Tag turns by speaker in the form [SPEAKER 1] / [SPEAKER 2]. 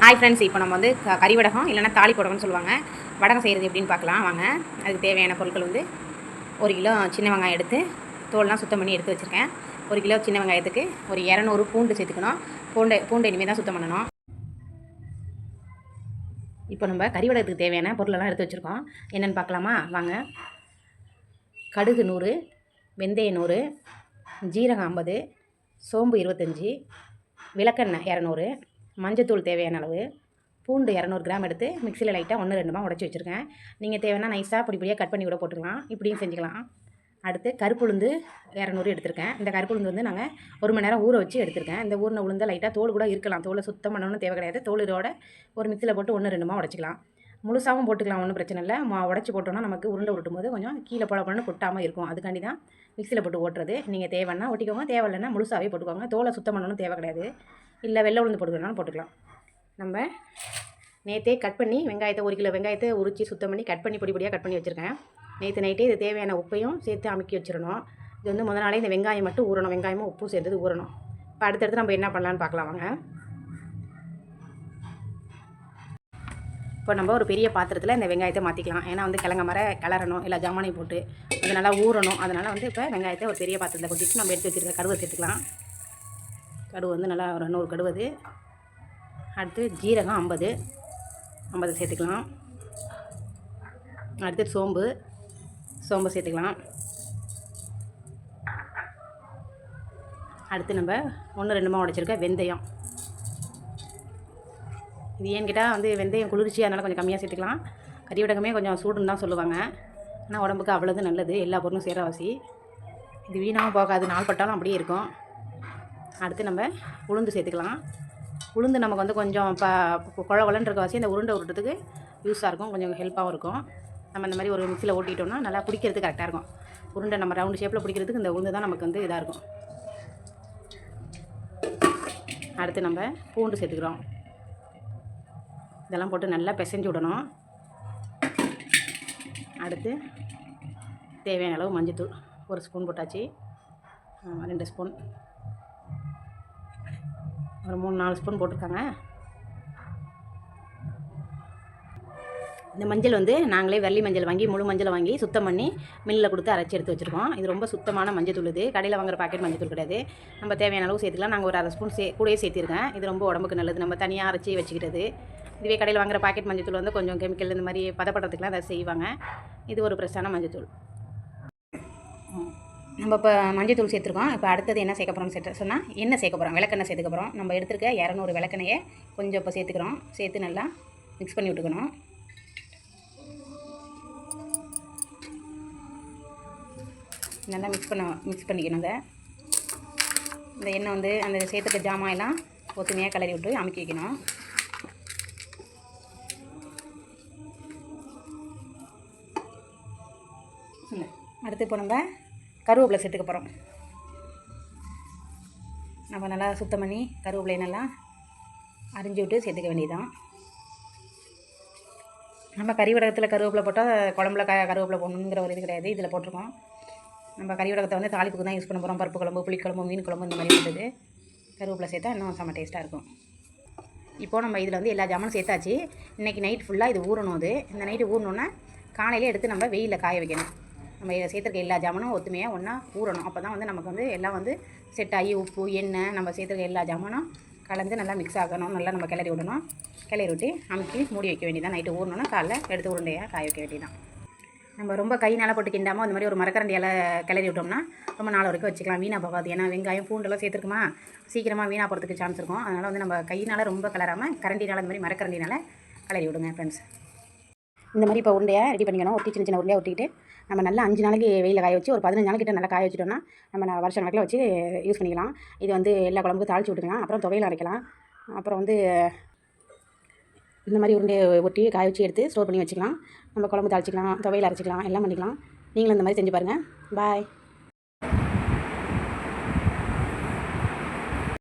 [SPEAKER 1] Hi friends இப்போ நம்ம வந்து கறி வடகம் இல்லைன்னா தாலி புடகம்னு சொல்லுவாங்க. வடகம் செய்கிறது எப்படின்னு பார்க்கலாம். வாங்க. அதுக்கு தேவையான பொருட்கள் வந்து ஒரு கிலோ சின்ன வெங்காயம் எடுத்து தோல்லாம் சுத்தம் பண்ணி எடுத்து வச்சுருக்கேன். ஒரு கிலோ சின்ன வெங்காயத்துக்கு ஒரு இரநூறு பூண்டு சேர்த்துக்கணும். பூண்டு பூண்டு இனிமேல் தான் சுத்தம் பண்ணணும். இப்போ நம்ம கறி வடகத்துக்கு தேவையான பொருளெல்லாம் எடுத்து வச்சுருக்கோம். என்னென்னு பார்க்கலாமா? வாங்க. கடுகு நூறு வெந்தய நூறு ஜீரகம் ஐம்பது சோம்பு இருபத்தஞ்சி விளக்கெண்ணெய் இரநூறு மஞ்சத்தூள் தேவையான அளவு. பூண்டு இரநூறு கிராம் எடுத்து மிக்சியில் லைட்டாக ஒன்று ரெண்டுமா உடச்சி வச்சுருக்கேன். நீங்கள் தேவைன்னா நைஸாக பொடி பொடியாக கட் பண்ணி கூட போட்டுக்கலாம். இப்படியும் செஞ்சுக்கலாம். அடுத்து கருப்புளுந்து இரநூறு எடுத்திருக்கேன். இந்த கருப்புளுந்து வந்து நாங்கள் ஒரு மணி நேரம் ஊற வச்சு எடுத்திருக்கேன். இந்த ஊரில் உளுந்த லைட்டாக தோல் கூட இருக்கலாம். தோலை சுத்தம் பண்ணணும்னு தேவை கிடையாது. தோலோட ஒரு மிக்சியில் போட்டு ஒன்று ரெண்டுமா உடச்சிக்கலாம். முழுசாகவும் போட்டுக்கலாம். ஒன்றும் பிரச்சனை இல்லை. மா உடச்சி போட்டோம்னா நமக்கு உருண்டை உருட்டும் போது கொஞ்சம் கீழே போட பண்ணு கொட்டாமல் இருக்கும். அதுக்காண்டி தான் மிக்சியில் போட்டு ஓட்டுறது. நீங்கள் தேவைன்னா ஒட்டிக்கோங்க. தேவையில்லைன்னா முழுசாகவே போட்டுக்கோங்க. தோலை சுத்தம் பண்ணணும்னு தேவை கிடையாது. இல்லை வெள்ளை உளுந்து போட்டுக்கணும்னாலும் போட்டுக்கலாம். நம்ம நேற்றே கட் பண்ணி வெங்காயத்தை ஒரு கிலோ வெங்காயத்தை உரித்து சுத்தம் பண்ணி கட் பண்ணி பொடி பொடியாக கட் பண்ணி வச்சுருக்கேன். நேற்று நைட்டே இது தேவையான உப்பையும் சேர்த்து அமுக்கி வச்சிடணும். இது வந்து முதல் நாளே இந்த வெங்காயம் மட்டும் ஊறணும். வெங்காயமும் உப்பும் சேர்ந்தது ஊறணும். இப்போ அடுத்தடுத்து நம்ம என்ன பண்ணலான்னு பார்க்கலாம் வாங்க. இப்போ நம்ம ஒரு பெரிய பாத்திரத்தில் இந்த வெங்காயத்தை மாற்றிக்கலாம் ஏன்னா வந்து கிழங்க மர கிளறணும். இல்லை ஜாமானையும் போட்டு. அது நல்லா ஊறணும். அதனால் வந்து இப்போ வெங்காயத்தை ஒரு பெரிய பாத்திரத்தில் கொட்டிட்டு நம்ம எடுத்து வச்சுருக்க கருவை சேர்த்துக்கலாம். கடுகு வந்து நல்லா ஒரு நூறு கடுவது அடுத்து ஜீரகம் ஐம்பது ஐம்பது சேர்த்துக்கலாம். அடுத்து சோம்பு சோம்பு சேர்த்துக்கலாம். அடுத்து நம்ம ஒன்று ரெண்டுமா உடைச்சிருக்க வெந்தயம். இது ஏன்னு கேட்டால் வந்து வெந்தயம் குளிர்ச்சி அதனால் கொஞ்சம் கம்மியாக சேர்த்துக்கலாம். கறி வடகமே கொஞ்சம் சூடுன்னு தான் சொல்லுவாங்க. ஆனால் உடம்புக்கு அவ்வளோது நல்லது எல்லா பொருளும் சேரவாசி இது வீணாகவும் போகாது நாள் பட்டாலும் அப்படியே இருக்கும். அடுத்து நம்ம உளுந்து சேர்த்துக்கலாம். உளுந்து நமக்கு வந்து கொஞ்சம் இப்போ குழ குழன்னு இருக்க வாசி இந்த உருண்டை உருட்டுறதுக்கு யூஸாக இருக்கும். கொஞ்சம் ஹெல்ப்பாகவும் இருக்கும். நம்ம இந்த மாதிரி ஒரு மிக்சியில் ஓட்டிட்டோம்னா நல்லா பிடிக்கிறதுக்கு கரெக்டாக இருக்கும். உருண்டை நம்ம ரவுண்டு ஷேப்பில் பிடிக்கிறதுக்கு இந்த உளுந்து தான் நமக்கு வந்து இதாக இருக்கும். அடுத்து நம்ம பூண்டு சேர்த்துக்கிறோம். இதெல்லாம் போட்டு நல்லா பிசைஞ்சு விடணும். அடுத்து தேவையான அளவு மஞ்சத்தூள் ஒரு ஸ்பூன் போட்டாச்சு. ரெண்டு ஸ்பூன் ஒரு மூணு நாலு ஸ்பூன் போட்டிருக்காங்க. இந்த மஞ்சள் வந்து நாங்களே வெள்ளி மஞ்சள் வாங்கி முழு மஞ்சள் வாங்கி சுத்தம் பண்ணி மில்லில் கொடுத்து அரைச்சி எடுத்து வச்சுருக்கோம். இது ரொம்ப சுத்தமான மஞ்சள் தூள் இது. கடையில் வாங்குற பாக்கெட் மஞ்சள் தூள் கிடையாது. நம்ம தேவையான அளவு சேர்த்துக்கலாம். நாங்கள் ஒரு அரை ஸ்பூன் சே கூடயே சேர்த்திருக்கேன். இது ரொம்ப உடம்புக்கு நல்லது. நம்ம தனியாக அரைச்சி வச்சுக்கிறது. இதுவே கடையில் வாங்குற பாக்கெட் மஞ்சள் தூள் வந்து கொஞ்சம் கெமிக்கல் இந்த மாதிரி பதப்படுறதுக்குலாம் அதை செய்வாங்க. இது ஒரு ஃப்ரெஷ்ஷான மஞ்சள் தூள். நம்ம இப்போ மஞ்சள் தூள் சேர்த்துருக்கோம். இப்போ அடுத்தது என்ன சேர்க்க போகிறோம் சேர்த்து சொன்னால் என்ன சேர்க்க போகிறோம் விளக்கெண்ணெய் சேர்த்துக்க போகிறோம் நம்ம எடுத்துருக்க இரநூறு விளக்கெண்ணையை கொஞ்சம் இப்போ சேர்த்துக்கிறோம். சேர்த்து நல்லா மிக்ஸ் பண்ணி விட்டுக்கணும். நல்லா மிக்ஸ் பண்ண மிக்ஸ் பண்ணிக்கணும் இதை. இந்த எண்ணெய் வந்து அந்த சேர்த்துக்க ஜாமான் எல்லாம் ஒத்துமையாக கிளறி விட்டு அமுக்கி வைக்கணும். அடுத்து இப்போ நம்ம கருவேப்பிலை சேர்த்துக்க போகிறோம். நம்ம நல்லா சுத்தம் பண்ணி கருவேப்பிலையை நல்லா அரிஞ்சு விட்டு சேர்த்துக்க வேண்டியதுதான். நம்ம கறி வடகத்தில் கருவேப்பிலை போட்டால் குழம்புல க கருவேப்பிலை போடணுங்கிற ஒரு இது கிடையாது. இதில் போட்டிருக்கோம். நம்ம கறி வடகத்தை வந்து தாளிப்புக்கு தான் யூஸ் பண்ண போகிறோம் பருப்பு குழம்பு புளிக்குழம்பு மீன் குழம்பு இந்த மாதிரி இருக்குது கருவேப்பிலை சேர்த்தா இன்னும் செம்ம டேஸ்ட்டாக இருக்கும். இப்போது நம்ம இதில் வந்து எல்லா ஜாமானும் சேர்த்தாச்சு. இன்றைக்கி நைட் ஃபுல்லாக இது ஊறணும் அது. இந்த நைட்டு ஊறணுன்னா காலையிலே எடுத்து நம்ம வெயிலில் காய வைக்கணும். நம்ம இதை சேர்த்துருக்க எல்லா ஜாமானும் ஒத்துமையாக ஒன்றா ஊறணும். அப்போ தான் வந்து நமக்கு வந்து எல்லாம் வந்து செட் ஆகி உப்பு எண்ணெய் நம்ம சேர்த்துருக்க எல்லா ஜாமானும் கலந்து நல்லா மிக்ஸ் ஆகணும். நல்லா நம்ம கிளறி விடணும். கிளறி விட்டு அமுக்கி மூடி வைக்க வேண்டியதான் நைட்டு ஊறணுன்னா காலைல எடுத்து உருண்டையாக காய வைக்க வேண்டியதான் நம்ம ரொம்ப கை போட்டு கிண்டாமல் அந்த மாதிரி ஒரு மரக்கரண்டியால் கிளறி விட்டோம்னா ரொம்ப நாள் வரைக்கும் வச்சுக்கலாம். வீணாக போகாது. ஏன்னா வெங்காயம் பூண்டெல்லாம் சேர்த்துருக்குமா? சீக்கிரமாக வீணாக போகிறதுக்கு சான்ஸ் இருக்கும். அதனால் வந்து நம்ம கையினால் ரொம்ப கலராமல் கரண்டினால் அந்த மாதிரி மரக்கரண்டினால் கிளறி விடுங்க ஃப்ரெண்ட்ஸ் இந்த மாதிரி இப்போ உருண்டையாக ரெடி பண்ணிக்கணும். ஒட்டி சின்ன சின்ன உருண்டையாக ஒட்டிக்கிட்டு நம்ம நல்லா அஞ்சு நாளைக்கு வெயிலில் காய வச்சு ஒரு பதினஞ்சு நாளைக்கிட்ட நல்லா காய வச்சுட்டோம்னா நம்ம வருஷம் வருஷ கணக்கில் வச்சு யூஸ் பண்ணிக்கலாம். இது வந்து எல்லா குழம்புக்கும் தாளிச்சு விட்டுக்கலாம். அப்புறம் துவையில் அரைக்கலாம். அப்புறம் வந்து இந்த மாதிரி உருண்டையை ஒட்டி காய வச்சு எடுத்து ஸ்டோர் பண்ணி வச்சுக்கலாம். நம்ம குழம்பு தாளிச்சிக்கலாம் துவையில் அரைச்சிக்கலாம் எல்லாம் பண்ணிக்கலாம். நீங்களும் இந்த மாதிரி செஞ்சு பாருங்கள் பாய்